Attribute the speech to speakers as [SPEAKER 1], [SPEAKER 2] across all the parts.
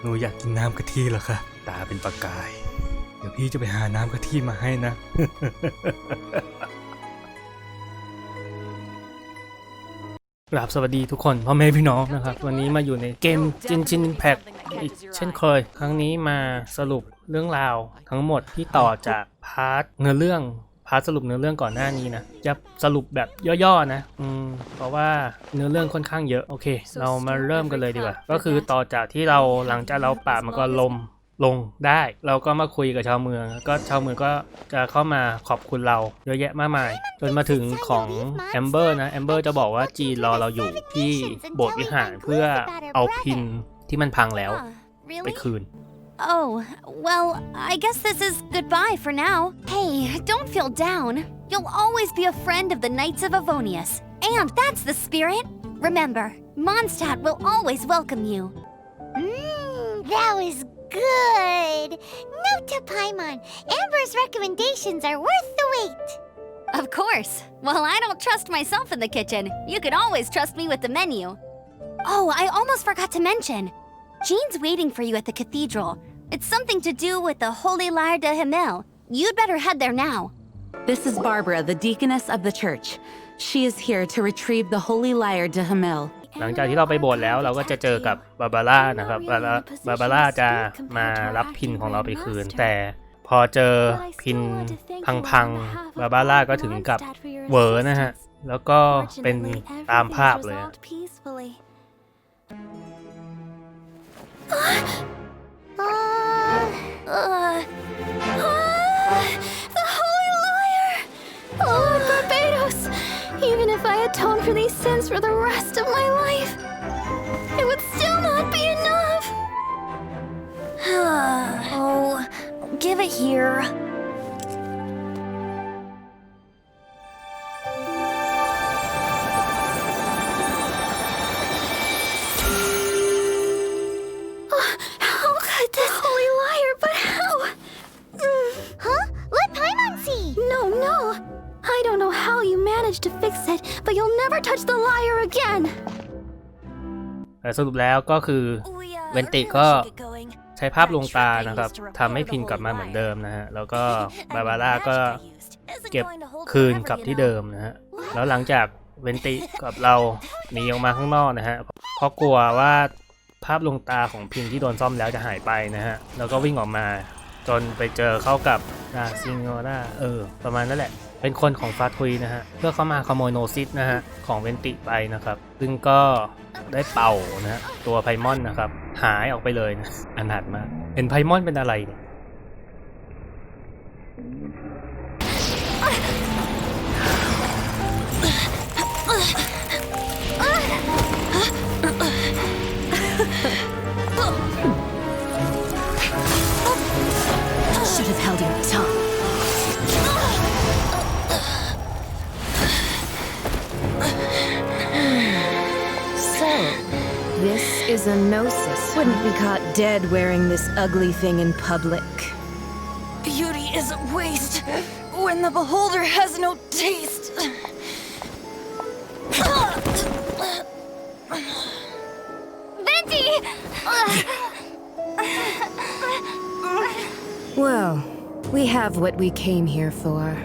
[SPEAKER 1] หนูอยากกินน้ำกะทิเหรอคะตาเป็นประกาย เดี๋ยวพี่จะไปหาน้ำกะทิมาให้นะ กราบสวัสดีทุกคนพ่อแม่พี่น้องนะครับ วันนี้มาอยู่ในเกมจินจินแพ็กอีกเช่นเคย ครั้งนี้มาสรุปเรื่องราวทั้งหมดที่ต่อจากพาร์ทเนื้อเรื่อง พาร์ทสรุปเนื้อเรื่องก่อนหน้านี้นะจะสรุปแบบย่อๆนะอืมเพราะว่าเนื้อเรื่องค่อนข้างเยอะโอเค เรามาเริ่มกันเลยดีกว่า ก็คือต่อจากที่เราหลังจากเราปราบมันก็ลมลงได้ เราก็มาคุยกับชาวเมือง ก็ชาวเมืองก็จะเข้ามาขอบคุณเราเยอะแยะมากมาย จนมาถึงของแอมเบอร์นะแอมเบอร์จะบอกว่าจีนรอเราอยู่ที่โบสถ์วิหารเพื่อเอาพินที่มันพังแล้ว
[SPEAKER 2] Huh,
[SPEAKER 1] ไป
[SPEAKER 2] really?
[SPEAKER 1] คืน
[SPEAKER 2] Oh, well, I guess this is goodbye for now. Hey, don't feel down. You'll always be a friend of the Knights of Avonius. And that's the spirit. Remember, Mondstadt will always welcome you.
[SPEAKER 3] Mmm, that was good. Note to Paimon, Amber's recommendations are worth the wait.
[SPEAKER 2] Of course. Well, I don't trust myself in the kitchen. You can always trust me with the menu. Oh, I almost forgot to mention. Jean's waiting for you at the cathedral. It's something to do with the Holy Lyre de Himmel. You'd better head there now.
[SPEAKER 4] This is Barbara, the deaconess of the church. She is here to retrieve the holy lyre de Hamel.
[SPEAKER 1] หลังจากที่เราไปโบสถ์แล้วเราก็จะเจอกับบาบาร่านะครับบาบาบาบาร่าจะมารับพินของเราไปคืน แต่พอเจอพินพังๆบาบาร่าก็ถึงกับเหวอนะฮะ แล้วก็เป็นตามภาพเลยอะ
[SPEAKER 3] Uh,
[SPEAKER 2] Uh, the Holy Lyre! Lord Barbados! Even if I atone for these sins for the rest of my life, it would still not be enough! oh, give it here.
[SPEAKER 1] แต่สรุปแล้วก็คือ
[SPEAKER 2] uh,
[SPEAKER 1] เวนติก็ใช้ภาพลวงตานะครับทำให้พินกลับมาเหมือนเดิมนะฮะ แล้วก็บาบาร่าก็เก็บคืนกลับที่เดิมนะฮะ แล้วหลังจากเวนติกับเราหนีออกมาข้างนอกนะฮะ เพราะกลัวว่าภาพลวงตาของพินที่โดนซ่อมแล้วจะหายไปนะฮะ แล้วก็วิ่งออกมา จนไปเจอเข้ากับดาซิงโอราเออ ประมาณนั่นแหละ เป็นคนของฟาทุยนะฮะ เพื่อเข้ามาขโมยโนซิสนะฮะ ของเวนติไปนะครับ ซึ่งก็ได้เป่านะฮะ ตัวไพมอนนะครับ หายออกไปเลยนะอนาถมากเห็นไพมอนเป็นอะไรเนี่ย
[SPEAKER 5] is a gnosis. Wouldn't be caught dead wearing this ugly thing in public.
[SPEAKER 6] Beauty is a waste when the beholder has no taste.
[SPEAKER 2] Venti!
[SPEAKER 5] Well, we have what we came here for.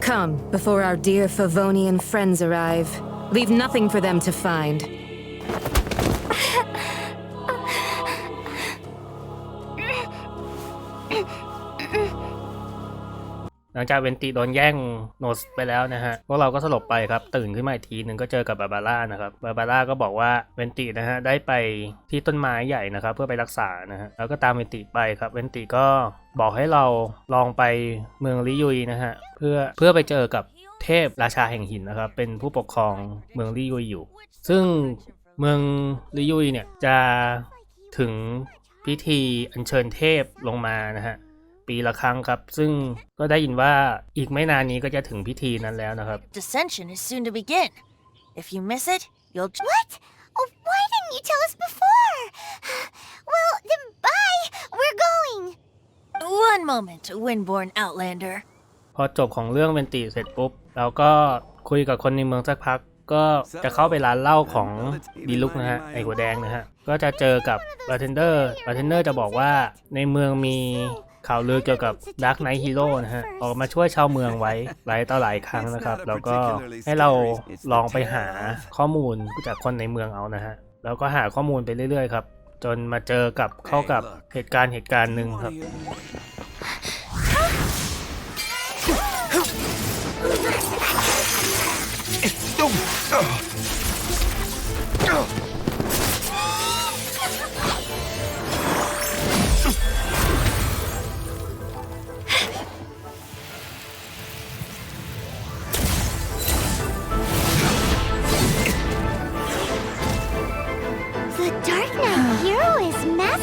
[SPEAKER 5] Come, before our dear Favonian friends arrive. Leave nothing for them to find.
[SPEAKER 1] หลังจากเวนติโดนแย่งโนสไปแล้วนะฮะพวกเราก็สลบไปครับตื่นขึ้นมาอีกทีหนึ่งก็เจอกับบาบาร่านะครับบาบาร่าก็บอกว่าเวนตินะฮะได้ไปที่ต้นไม้ใหญ่นะครับเพื่อไปรักษานะฮะแล้วก็ตามเวนติไปครับเวนติก็บอกให้เราลองไปเมืองลิยุยนะฮะเพื่อเพื่อไปเจอกับเทพราชาแห่งหินนะครับเป็นผู้ปกครองเมืองลิยุยอยู่ ซึ่งเมืองลิยุยเนี่ยจะถึงพิธีอัญเชิญเทพลงมานะฮะ ปีละครั้งครับ ซึ่งก็ได้ยินว่าอีกไม่นานนี้ก็จะถึงพิธีนั้นแล้วนะครับ
[SPEAKER 6] Dissension is soon to begin. If you miss it, you'll. j-
[SPEAKER 3] What? Oh, why didn't you tell us before? well, then bye. We're going.
[SPEAKER 6] One moment, Windborn Outlander.
[SPEAKER 1] พอจบของเรื่องเวนติเสร็จปุ๊บ เราก็คุยกับคนในเมืองสักพัก ก็จะเข้าไปร้านเหล้าของดีลุกนะฮะไอหัวแดงนะฮะ ก็จะเจอกับบาร์เทนเดอร์บาร์เทนเดอร์จะบอกว่าในเมืองมี ข่าวลือเกี่ยวกับด a r k กไนท์ฮีโร่นะฮะ ออกมาช่วยชาวเมืองไว้หลายต่อหลายครั้งนะครับ แล้วก็ให้เราลองไปหาข้อมูลจากคนในเมืองเอานะฮะ แล้วก็หาข้อมูลไปเรื่อยๆครับ จนมาเจอกับเข้ากับเหตุการณ์เหตุการณ์หนึ่งครับ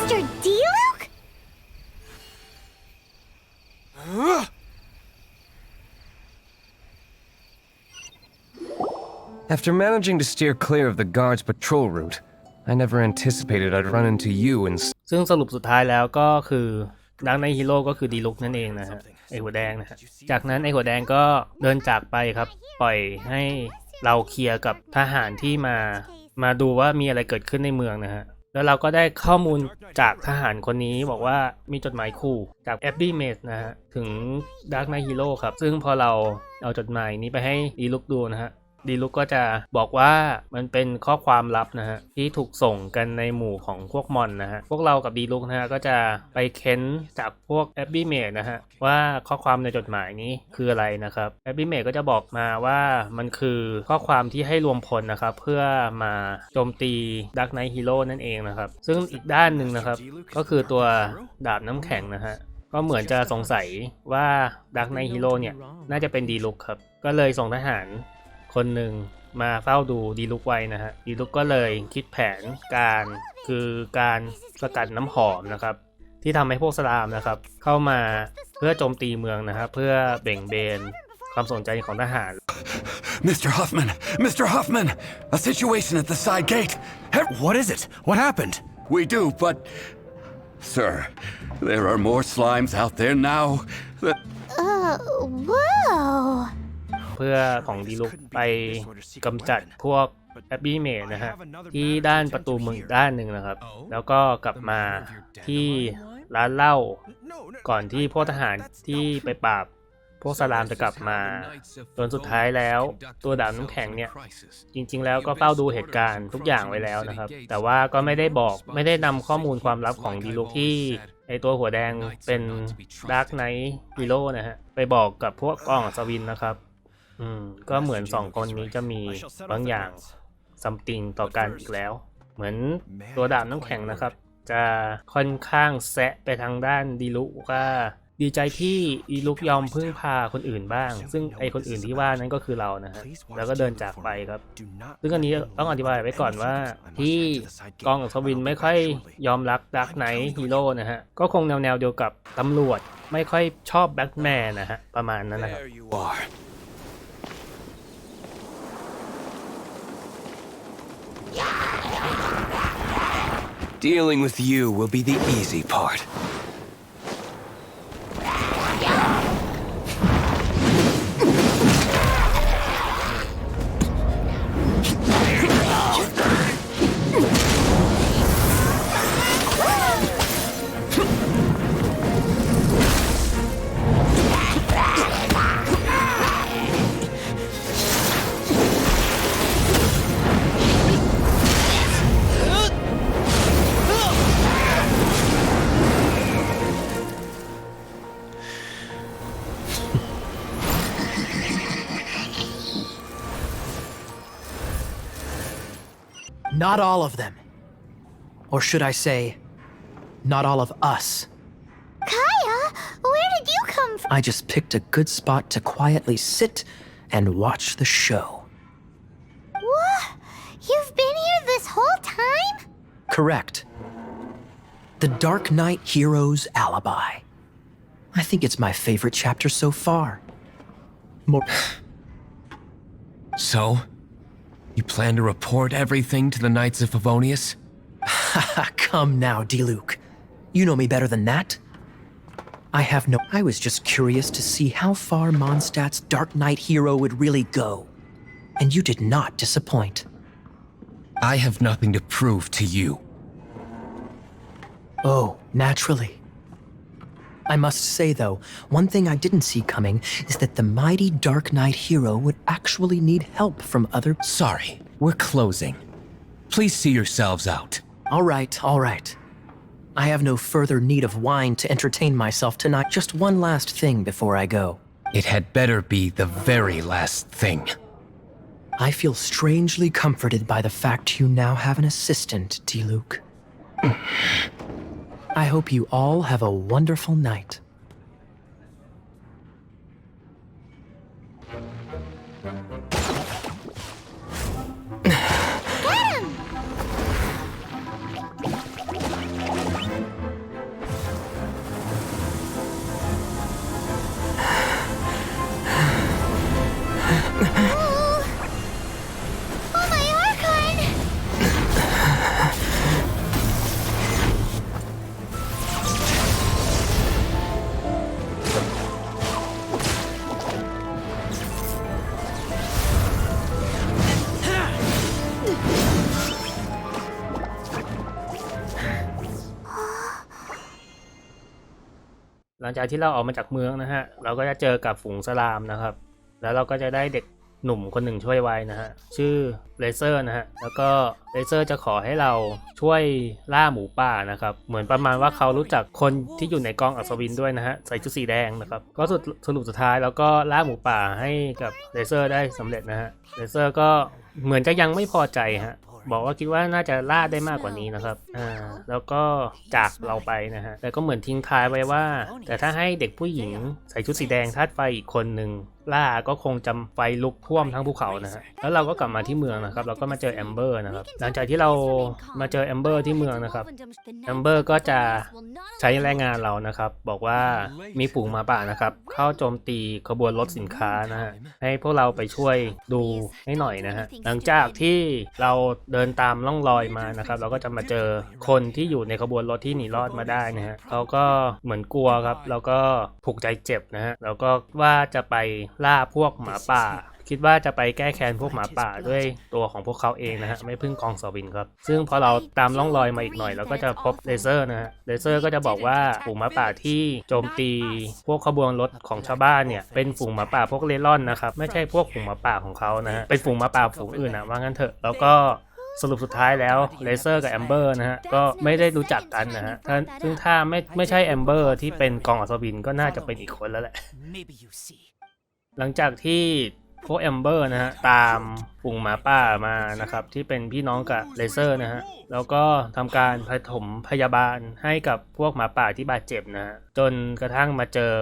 [SPEAKER 3] is Master Diluc?
[SPEAKER 7] After managing to steer clear of the guard's patrol route, I never anticipated I'd run into you and
[SPEAKER 1] ซึ่งสรุปสุดท้ายแล้วก็คือดังในฮีโร่ก็คือดีลุกนั่นเองนะฮะไอหัวแดงนะฮะจากนั้นไอหัวแดงก็เดินจากไปครับ ปล่อยให้เราเคลียร์กับทหารที่มา มาดูว่ามีอะไรเกิดขึ้นในเมืองนะฮะ แล้วเราก็ได้ข้อมูลจากทหารคนนี้บอกว่ามีจดหมายคู่จากแอบบี้เมสนะฮะ ถึงดาร์กไนฮีโร่ครับ ซึ่งพอเราเอาจดหมายนี้ไปให้อีลุกดูนะฮะ ดีลุกก็จะบอกว่ามันเป็นข้อความลับนะฮะที่ถูกส่งกันในหมู่ของพวกมอนนะฮะพวกเรากับดีลุกนะฮะก็จะไปเค้นจากพวกแอบบี้เมดนะฮะว่าข้อความในจดหมายนี้คืออะไรนะครับแอบบี้เมดก็จะบอกมาว่ามันคือข้อความที่ให้รวมพลนะครับเพื่อมาโจมตีดักไนฮีโร่นั่นเองนะครับซึ่งอีกด้านหนึ่งนะครับก็คือตัวดาบน้ำแข็งนะฮะก็เหมือนจะสงสัยว่าดักไนฮีโร่เนี่ยน่าจะเป็นดีลุกครับ ก็เลยส่งทหาร คนหนึ่งมาเฝ้าดูดีลุกไว้นะฮะดีลุกก็เลยคิดแผนการคือการสกัดน้ำหอมนะครับ ที่ทำให้พวกสลามนะครับ เข้ามาเพื่อโจมตีเมืองนะครับ เพื่อเบ่งเบนความสนใจของทหาร
[SPEAKER 8] Mr. Huffman! Mr. Huffman! A situation at the side gate!
[SPEAKER 9] What is it? What happened?
[SPEAKER 8] We do, but. Sir, there are more slimes out there now that.
[SPEAKER 3] Uh, whoa.
[SPEAKER 1] เพื่อของดีลุกไปกำจัดพวกแอบบี้เมดนะฮะที่ด้านประตูเมืองอีกด้านหนึ่งนะครับ แล้วก็กลับมาที่ร้านเหล้าก่อนที่พวกทหารที่ไปปราบพวกสลามจะกลับมาจนสุดท้ายแล้ว ตัวดาบน้ำแข็งเนี่ย จริง ๆ แล้วก็เฝ้าดูเหตุการณ์ทุกอย่างไว้แล้วนะครับ แต่ว่าก็ไม่ได้บอกไม่ได้นำข้อมูลความลับของดีลุกที่ไอตัวหัวแดงเป็นดาร์กไนท์ฮีโร่นะฮะ ไปบอกกับพวกกล้องสวินนะครับ อืม ก็เหมือนสองคนนี้จะมีบางอย่างซัมติงต่อกันอีกแล้ว เหมือนตัวดาบน้ำแข็งนะครับ จะค่อนข้างแซะไปทางด้านดีลุว่าดีใจที่ดีลุกยอมพึ่งพาคนอื่นบ้าง ซึ่งไอคนอื่นที่ว่านั้นก็คือเรานะฮะแล้วก็เดินจากไปครับ ซึ่งอันนี้ต้องอธิบายไว้ก่อนว่าที่กองกับสวินไม่ค่อยยอมรักดักไนท์ฮีโร่นะฮะ ก็คงแนวๆเดียวกับตำรวจไม่ค่อยชอบแบทแมนนะฮะ ประมาณนั้นนะครับ
[SPEAKER 9] Dealing with you will be the easy part.
[SPEAKER 10] Or should I say, not all of us.
[SPEAKER 3] Kaya, where did you come from?
[SPEAKER 10] I just picked a good spot to quietly sit and watch the show.
[SPEAKER 3] What? You've been here this whole time?
[SPEAKER 10] Correct. The Dark Knight Hero's Alibi. I think it's my favorite chapter so far. More.
[SPEAKER 7] So? You plan to report everything to the Knights of Favonius?
[SPEAKER 10] Come now, Diluc. You know me better than that. I have no. I was just curious to see how far Mondstadt's Dark Knight hero would really go. and you did not disappoint.
[SPEAKER 9] I have nothing to prove to you.
[SPEAKER 10] Oh, naturally. I must say, though, one thing I didn't see coming is that the mighty Dark Knight hero would actually need help from other.
[SPEAKER 9] Sorry, we're closing. Please see yourselves out.
[SPEAKER 10] All right, all right. I have no further need of wine to entertain myself tonight. Just one last thing before I go.
[SPEAKER 9] It had better be the very last thing.
[SPEAKER 10] I feel strangely comforted by the fact you now have an assistant, T. Luke. I hope you all have a wonderful night.
[SPEAKER 1] หลังจากที่เราออกมาจากเมืองนะฮะ เราก็จะเจอกับฝูงสลามนะครับ แล้วเราก็จะได้เด็กหนุ่มคนหนึ่งช่วยไว้นะฮะ ชื่อเลเซอร์นะฮะ แล้วก็เลเซอร์จะขอให้เราช่วยล่าหมูป่านะครับ เหมือนประมาณว่าเขารู้จักคนที่อยู่ในกองอัศวินด้วยนะฮะ ใส่ชุดสีแดงนะครับ ก็สุดสรุปสุดท้ายแล้วก็ล่าหมูป่าให้กับเลเซอร์ได้สำเร็จนะฮะ เลเซอร์ก็เหมือนจะยังไม่พอใจฮะ บอกว่าคิดว่าน่าจะล่าได้มากกว่านี้นะครับอ่าแล้วก็จากเราไปนะฮะแต่ก็เหมือนทิ้งท้ายไว้ว่า แต่ถ้าให้เด็กผู้หญิงใส่ชุดสีแดงธาตุไฟอีกคนหนึ่ง ล่าก็คงจำไฟลุกท่วมทั้งภูเขานะฮะแล้วเราก็กลับมาที่เมืองนะครับเราก็มาเจอแอมเบอร์นะครับหลังจากที่เรามาเจอแอมเบอร์ที่เมืองนะครับแอมเบอร์ก็จะใช้แรงงานเรานะครับ บอกว่ามีฝูงหมาป่านะครับ เข้าโจมตีขบวนรถสินค้านะฮะให้พวกเราไปช่วยดูให้หน่อยนะฮะหลังจากที่เราเดินตามล่องรอยมานะครับ เราก็จะมาเจอคนที่อยู่ในขบวนรถที่หนีรอดมาได้นะฮะเขาก็เหมือนกลัวครับ แล้วก็ผูกใจเจ็บนะฮะแล้วก็ว่าจะไปล่าพวกหมาป่า คิดว่าจะไปแก้แค้นพวกหมาป่าด้วยตัวของพวกเขาเองนะฮะไม่พึ่งกองสวินครับ ซึ่งพอเราตามล่องรอยมาอีกหน่อยเราก็จะพบเลเซอร์นะฮะเลเซอร์ก็จะบอกว่าฝูงหมาป่าที่โจมตี พวกขบวนรถของชาวบ้านเนี่ยเป็นฝูงหมาป่าพวกเล่ร่อนนะครับไม่ใช่พวกฝูงหมาป่าของเขานะฮะเป็นฝูงหมาป่าฝูงอื่นนะว่างั้นเถอะแล้วก็สรุปสุดท้ายแล้วเลเซอร์กับแอมเบอร์นะฮะก็ไม่ได้รู้จักกันนะฮะถ้าซึ่งถ้าไม่ไม่ใช่แอมเบอร์ที่เป็นกองอัศวินก็น่าจะเป็นอีกคนแล้วแหละ
[SPEAKER 6] Maybe you see.
[SPEAKER 1] หลังจากที่พวกแอมเบอร์นะฮะตามฝูงหมาป่ามานะครับที่เป็นพี่น้องกับเลเซอร์นะฮะแล้วก็ทำการผถมพยาบาลให้กับพวกหมาป่าที่บาดเจ็บนะฮะจนกระทั่งมาเจอ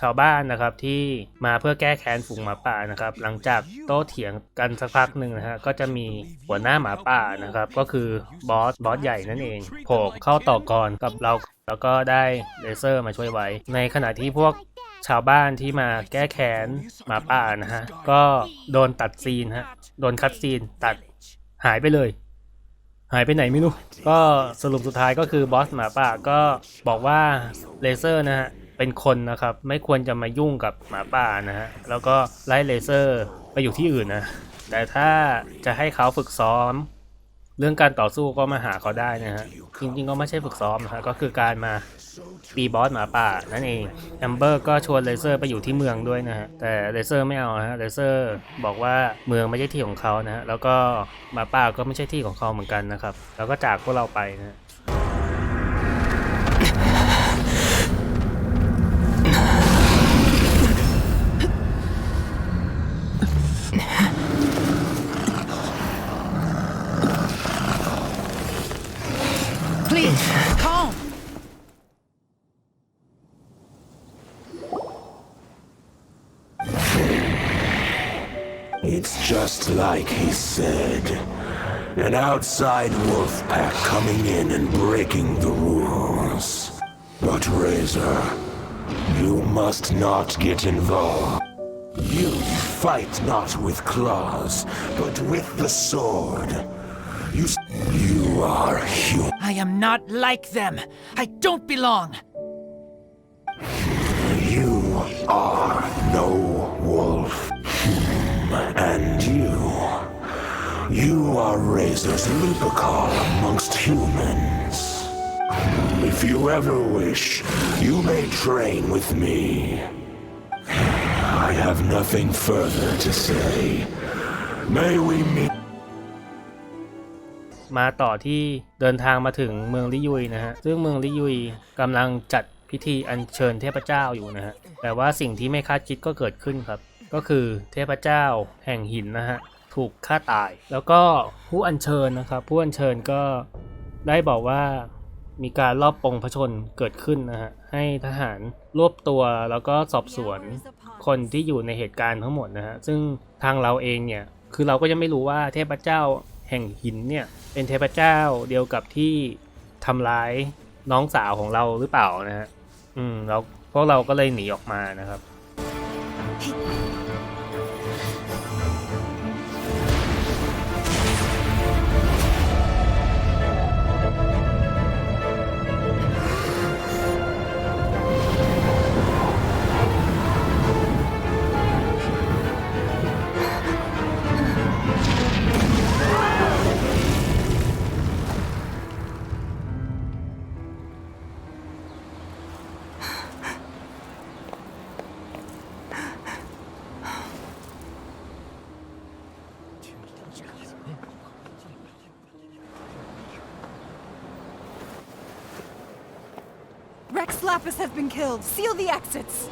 [SPEAKER 1] ชาวบ้านนะครับที่มาเพื่อแก้แค้นฝูงหมาป่านะครับหลังจากโต้เถียงกันสักพักหนึ่งนะฮะก็จะมีหัวหน้าหมาป่านะครับก็คือบอสบอสใหญ่นั่นเองโผล่เข้าต่อกรกับเรา แล้วก็ได้เลเซอร์มาช่วยไว้ ในขณะที่พวก ชาวบ้านที่มาแก้แค้นหมาป่านะฮะ ก็โดนตัดซีนฮะ โดนคัดซีนตัดหายไปเลย หายไปไหนไม่รู้ ก็สรุปสุดท้ายก็คือบอสหมาป่าก็บอกว่าเลเซอร์นะฮะ เป็นคนนะครับ ไม่ควรจะมายุ่งกับหมาป่านะฮะ แล้วก็ไล่เลเซอร์ไปอยู่ที่อื่นนะ แต่ถ้าจะให้เขาฝึกซ้อมเรื่องการต่อสู้ก็มาหาเขาได้นะฮะ จริงๆก็ไม่ใช่ฝึกซ้อมนะฮะ ก็คือการมา ตีบอสหมาป่านั่นเองแอมเบอร์ก็ชวนเลเซอร์ไปอยู่ที่เมืองด้วยนะฮะ แต่เลเซอร์ไม่เอาฮะเลเซอร์บอกว่าเมืองไม่ใช่ที่ของเขานะฮะ แล้วก็หมาป่าก็ไม่ใช่ที่ของเขาเหมือนกันนะครับ แล้วก็จากพวกเราไปนะ
[SPEAKER 11] like he said. An outside wolf pack coming in and breaking the rules. But Razor, you must not get involved. You fight not with claws, but with the sword. You, you are human.
[SPEAKER 6] I am not like them. I don't belong.
[SPEAKER 11] You are no You are Razor's Lupicar amongst humans. If you ever wish, you may train with me. I have nothing further to say. May we meet.
[SPEAKER 1] มาต่อที่เดินทางมาถึงเมืองลิยุยนะฮะ ซึ่งเมืองลิยุยกำลังจัดพิธีอัญเชิญเทพเจ้าอยู่นะฮะ แต่ว่าสิ่งที่ไม่คาดคิดก็เกิดขึ้นครับ ก็คือเทพเจ้าแห่งหินนะฮะ ถูกฆ่าตาย แล้วก็ผู้อัญเชิญนะครับ ผู้อัญเชิญก็ได้บอกว่ามีการลอบปลงพระชนเกิดขึ้นนะฮะให้ทหารรวบตัวแล้วก็สอบสวนคนที่อยู่ในเหตุการณ์ทั้งหมดนะฮะซึ่งทางเราเองเนี่ยคือเราก็ยังไม่รู้ว่าเทพเจ้าแห่งหินเนี่ยเป็นเทพเจ้าเดียวกับที่ทำร้ายน้องสาวของเราหรือเปล่านะฮะอืมแล้วพวกเราก็เลยหนีออกมานะครับ
[SPEAKER 6] Rex has been killed. Seal the exits.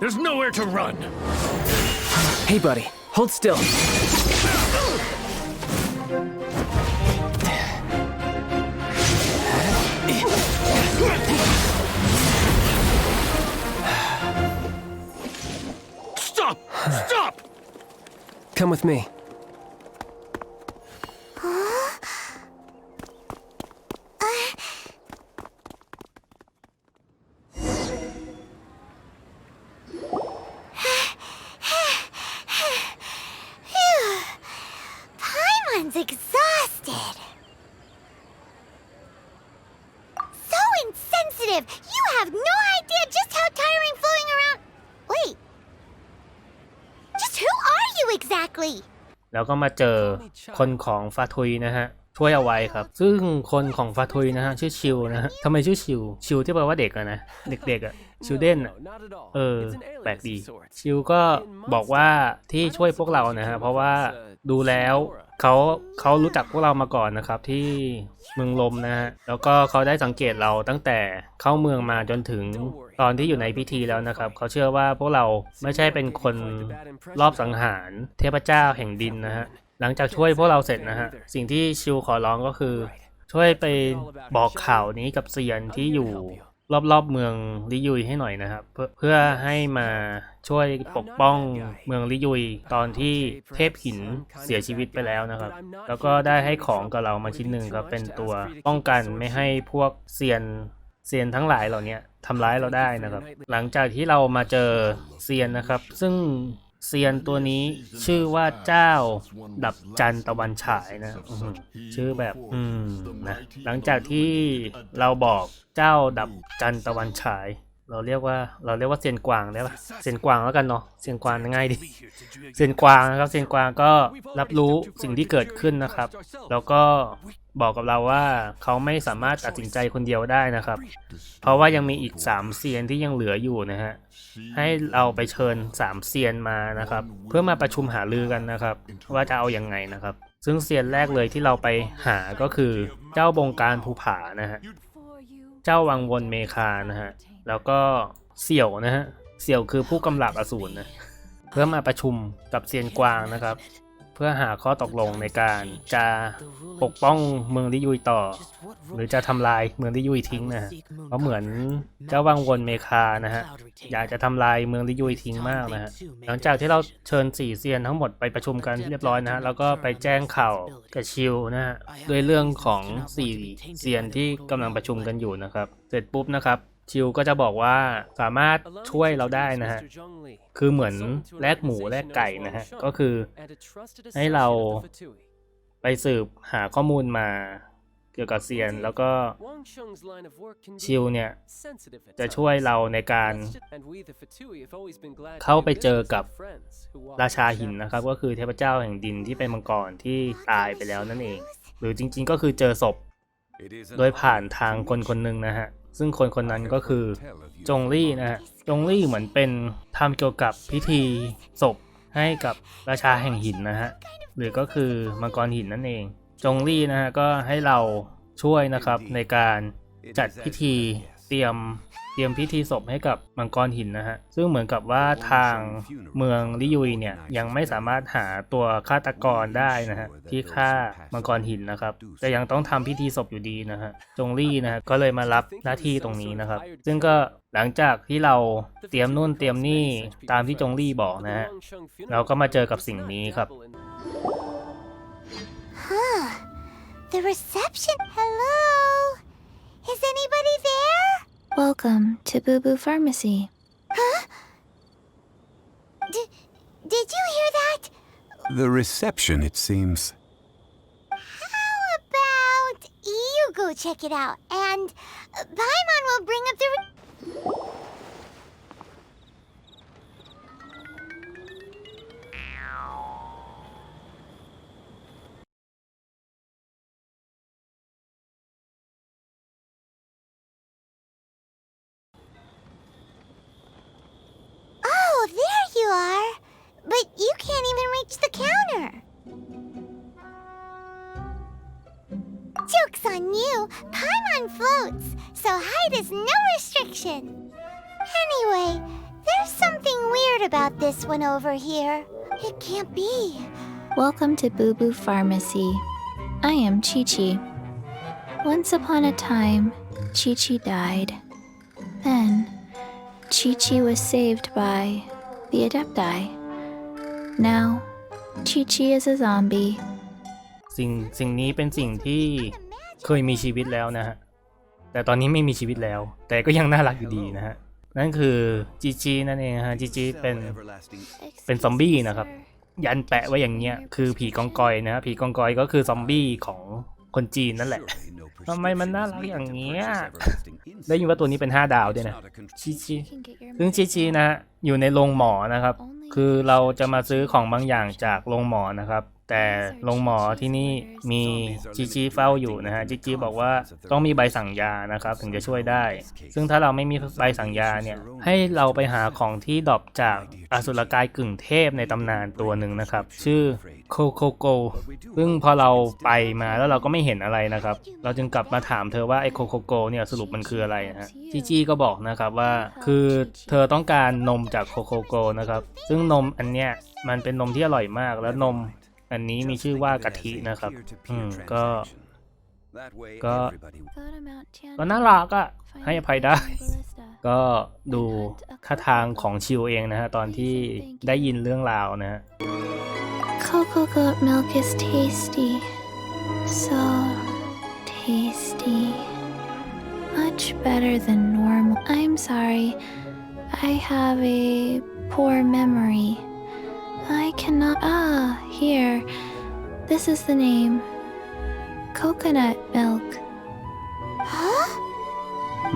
[SPEAKER 9] There's nowhere to run!
[SPEAKER 10] Hey, buddy, hold still.
[SPEAKER 9] Stop! Stop!
[SPEAKER 7] Come with me.
[SPEAKER 1] แล้วก็มาเจอคนของฟาทุยนะฮะช่วยเอาไว้ครับ ซึ่งคนของฟาทุยนะฮะชื่อชิวนะฮะทำไมชื่อชิว ชิวที่แปลว่าเด็กอะนะเด็กๆอะชิวเด่นอะเออแปลกดี ชิวก็บอกว่าที่ช่วยพวกเรานะฮะเพราะว่าดูแล้ว เขาเขารู้จักพวกเรามาก่อนนะครับที่เมืองลมนะฮะแล้วก็เขาได้สังเกตเราตั้งแต่เข้าเมืองมาจนถึงตอนที่อยู่ในพิธีแล้วนะครับเขาเชื่อว่าพวกเราไม่ใช่เป็นคนรอบสังหารเทพเจ้าแห่งดินนะฮะหลังจากช่วยพวกเราเสร็จนะฮะสิ่งที่ชิวขอร้องก็คือ ช่วยไปบอกข่าวนี้กับเซียนที่อยู่รอบๆเมืองลิยุยให้หน่อยนะครับ เพื่อเพื่อให้มาช่วยปกป้องเมืองลิยุยตอนที่เทพหินเสียชีวิตไปแล้วนะครับ แล้วก็ได้ให้ของกับเรามาชิ้นหนึ่งครับเป็นตัวป้องกันไม่ให้พวกเซียนเซียนทั้งหลายเหล่านี้ทำร้ายเราได้นะครับ หลังจากที่เรามาเจอเซียนนะครับ ซึ่งเซียนตัวนี้ชื่อว่าเจ้าดับจันตะวันฉายนะชื่อแบบอืมนะหลังจากที่เราบอกเจ้าดับจันตะวันฉาย เราเรียกว่าเราเรียกว่าเซียนกวางได้ปะเซียนกวางแล้วกันเนาะเซียนกวางง่ายดีเซียนกวางนะครับเซียนกวางก็รับรู้สิ่งที่เกิดขึ้นนะครับ แล้วก็บอกกับเราว่าเขาไม่สามารถตัดสินใจคนเดียวได้นะครับ เพราะว่ายังมีอีก3เซียนที่ยังเหลืออยู่นะฮะให้เราไปเชิญ3เซียนมานะครับ เพื่อมาประชุมหารือกันนะครับ ว่าจะเอาอยัางไงนะครับ ซึ่งเซียนแรกเลยที่เราไปหาก็คือเจ้าบงการภูผานะฮะเจ้าวังวนเมคานะฮะ แล้วก็เสี่ยวนะฮะเสี่ยวคือผู้กำลับอสูรนะเพื่อมาประชุมกับเซียนกวางนะครับ เพื่อหาข้อตกลงในการจะปกป้องเมืองลิยุยต่อ หรือจะทำลายเมืองลิยุยทิ้งนะฮะเพราะเหมือนเจ้าวังวนเมคานะฮะอยากจะทำลายเมืองลิยุยทิ้งมากนะฮะหลังจากที่เราเชิญสี่เซียนทั้งหมดไปประชุมกันเรียบร้อยนะฮะแล้วก็ไปแจ้งข่าวกับชิวนะฮะด้วยเรื่องของสี่เซียนที่กำลังประชุมกันอยู่นะครับ เสร็จปุ๊บนะครับ ชิวก็จะบอกว่าสามารถช่วยเราได้นะฮะ คือเหมือนแลกหมูแลกไก่นะฮะ ก็คือให้เราไปสืบหาข้อมูลมาเกี่ยวกับเซียน แล้วก็ชิวเนี่ย จะช่วยเราในการเข้าไปเจอกับราชาหินนะครับ ก็คือเทพเจ้าแห่งดินที่เป็นมังกรที่ตายไปแล้วนั่นเอง หรือจริง ๆ ก็คือเจอศพ โดยผ่านทางคนคนหนึ่งนะฮะ ซึ่งคนคนนั้นก็คือจงลี่นะฮะ จงลี่เหมือนเป็นทำเกี่ยวกับพิธีศพให้กับราชาแห่งหินนะฮะ หรือก็คือมังกรหินนั่นเอง จงลี่นะฮะก็ให้เราช่วยนะครับในการจัดพิธี เตรียมเตรียมพิธีศพให้กับมังกรหินนะฮะ ซึ่งเหมือนกับว่าทางเมืองลิยุยเนี่ยยังไม่สามารถหาตัวฆาตกรได้นะฮะที่ฆ่ามังกรหินนะครับ แต่ยังต้องทำพิธีศพอยู่ดีนะฮะ จงลี่นะฮะก็เลยมารับหน้าที่ตรงนี้นะครับ ซึ่งก็หลังจากที่เราเตรียมนู่นเตรียมนี่ตามที่จงลี่บอกนะฮะ เราก็มาเจอกับสิ่งนี้ครับ
[SPEAKER 3] Huh. The reception. Hello? Is anybody there?
[SPEAKER 12] Welcome to Boo Boo Pharmacy. Huh?
[SPEAKER 3] D- did you hear that?
[SPEAKER 8] The reception, it seems.
[SPEAKER 3] How about you go check it out and Paimon will bring up the. restriction! Anyway, there's something weird about this one over here. It can't be.
[SPEAKER 12] Welcome to Boo Boo Pharmacy. I am Chi Chi. Once upon a time, Chi Chi died. Then, Chi Chi was saved by the Adepti. Now, Chi Chi is a zombie.
[SPEAKER 1] สิ่งสิ่งนี้เป็นสิ่งที่เคยมีชีวิตแล้วนะฮะ แต่ตอนนี้ไม่มีชีวิตแล้ว แต่ก็ยังน่ารักอยู่ดีนะฮะ นั่นคือจีจีนั่นเองฮะจีจีเป็นเป็นซอมบี้นะครับ ยันแปะไว้อย่างเงี้ยคือผีกองกอยนะฮะผีกองกอยก็คือซอมบี้ของคนจีนนั่นแหละทำไมมันน่ารักอย่างเงี้ย ได้ยินว่าตัวนี้เป็น 5 ดาวด้วยนะชิชิซึ่งชิชินะฮะอยู่ในโรงหมอนะครับ คือเราจะมาซื้อของบางอย่างจากโรงหมอนะครับ แต่โรงหมอที่นี่มีจิจิเฝ้าอยู่นะฮะจิจิบอกว่าต้องมีใบสั่งยานะครับถึงจะช่วยได้ ซึ่งถ้าเราไม่มีใบสั่งยาเนี่ยให้เราไปหาของที่ดรอปจากอสุรกายกึ่งเทพในตำนานตัวหนึ่งนะครับ ชื่อโคโคโกซึ่งพอเราไปมาแล้วเราก็ไม่เห็นอะไรนะครับ เราจึงกลับมาถามเธอว่าไอ้โคโคโกเนี่ยสรุปมันคืออะไรนะฮะจิจิก็บอกนะครับว่าคือเธอต้องการนมจากโคโคโกนะครับซึ่งนมอันเนี้ยมันเป็นนมที่อร่อยมากแล้วนม อันนี้มีชื่อว่ากะทินะครับ อืมก็ ก็ก็น่ารักอะให้อภัยได้ ก็ดูท่าทางของชิวเองนะฮะ ตอนที่ได้ยินเรื่องราวนะฮะ
[SPEAKER 12] Cocoa goat milk is tasty. So tasty. Much better than normal. I'm sorry. I have a poor memory. I cannot. Ah, here. This is the name coconut milk.
[SPEAKER 3] Huh?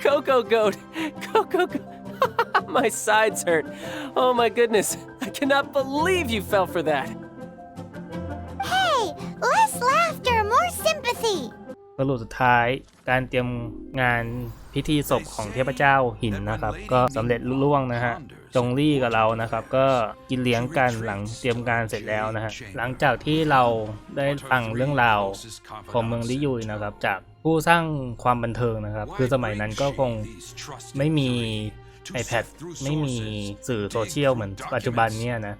[SPEAKER 9] Coco Goat! Coco Goat! my sides hurt. Oh my goodness. I cannot believe you fell for that.
[SPEAKER 3] Hey, less laughter, more sympathy.
[SPEAKER 1] สรุปสุดท้ายการเตรียมงาน พิธีศพของเทพเจ้าหินนะครับ ก็สำเร็จลุล่วงนะฮะจงลี่กับเรานะครับ ก็กินเลี้ยงกันหลังเตรียมการเสร็จแล้วนะฮะหลังจากที่เราได้ฟังเรื่องราวของเมืองลิยุยนะครับ จากผู้สร้างความบันเทิงนะครับ คือสมัยนั้นก็คงไม่มี iPad ไม่มีสื่อโซเชียลเหมือนปัจจุบันเนี่ยนะ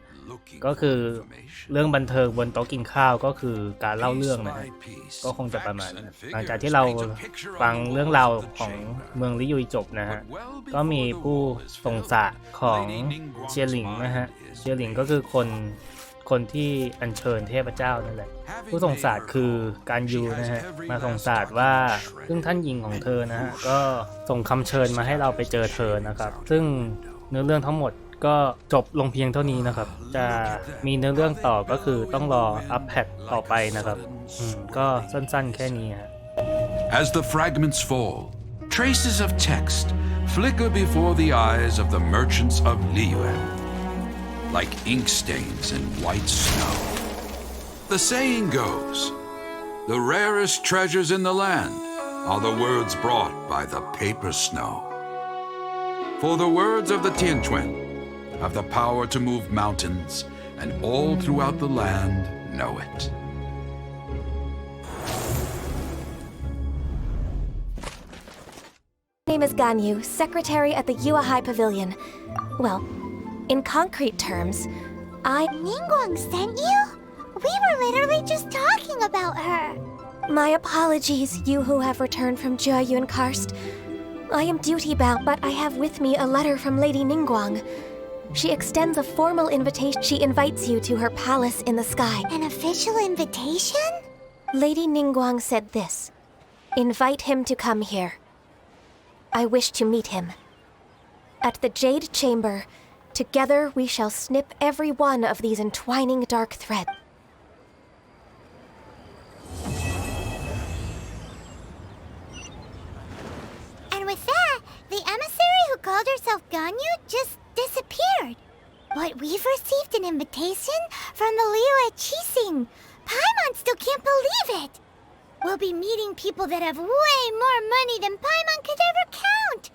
[SPEAKER 1] ก็คือเรื่องบันเทิงบนโต๊ะกินข้าวก็คือการเล่าเรื่องนะฮะก็คงจะประมาณหลังจากที่เราฟังเรื่องราวของเมืองลิยุยจบนะฮะ ก็มีผู้สงสารของเชียหลิงนะฮะ เชียหลิงก็คือคน คนที่อัญเชิญเทพเจ้านั่นแหละ ผู้ส่งสารคือการยูนะฮะ มาส่งสารว่า ซึ่งท่านหญิงของเธอนะฮะ ก็ส่งคำเชิญมาให้เราไปเจอเธอนะครับ ซึ่งเนื้อเรื่องทั้งหมดก็จบลงเพียงเท่านี้นะครับ จะมีเนื้อเรื่องต่อก็คือต้องรออัปแพดต่อไปนะครับอืมก็สั้นๆแค่นี้ฮะ
[SPEAKER 13] As the fragments fall, traces of text flicker before the eyes of the merchants of Liyue, like ink stains in white snow. The saying goes the rarest treasures in the land are the words brought by the paper snow. For the words of the Tianquan have the power to move mountains, and all throughout the land know it.
[SPEAKER 14] My name is Ganyu, secretary at the Yuahai Pavilion. Well, in concrete terms, I.
[SPEAKER 3] Ningguang sent you? We were literally just talking about her.
[SPEAKER 14] My apologies, you who have returned from Jiayuan Karst. I am duty bound, but I have with me a letter from Lady Ningguang. She extends a formal invitation. She invites you to her palace in the sky.
[SPEAKER 3] An official invitation?
[SPEAKER 14] Lady Ningguang said this Invite him to come here. I wish to meet him. At the Jade Chamber, together we shall snip every one of these entwining dark threads.
[SPEAKER 3] And with that, the emissary who called herself Ganyu just disappeared. But we've received an invitation from the at Chising. Paimon still can't believe it. We'll be meeting people that have way more money than Paimon could ever count.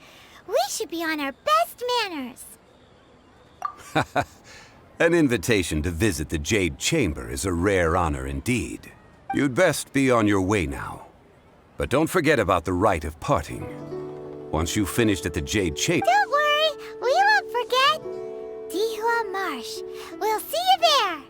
[SPEAKER 3] We should be on our best manners.
[SPEAKER 8] An invitation to visit the Jade Chamber is a rare honor indeed. You'd best be on your way now. But don't forget about the rite of parting. Once you've finished at the Jade Chamber.
[SPEAKER 3] Don't worry, we won't forget. Dihua Marsh. We'll see you there.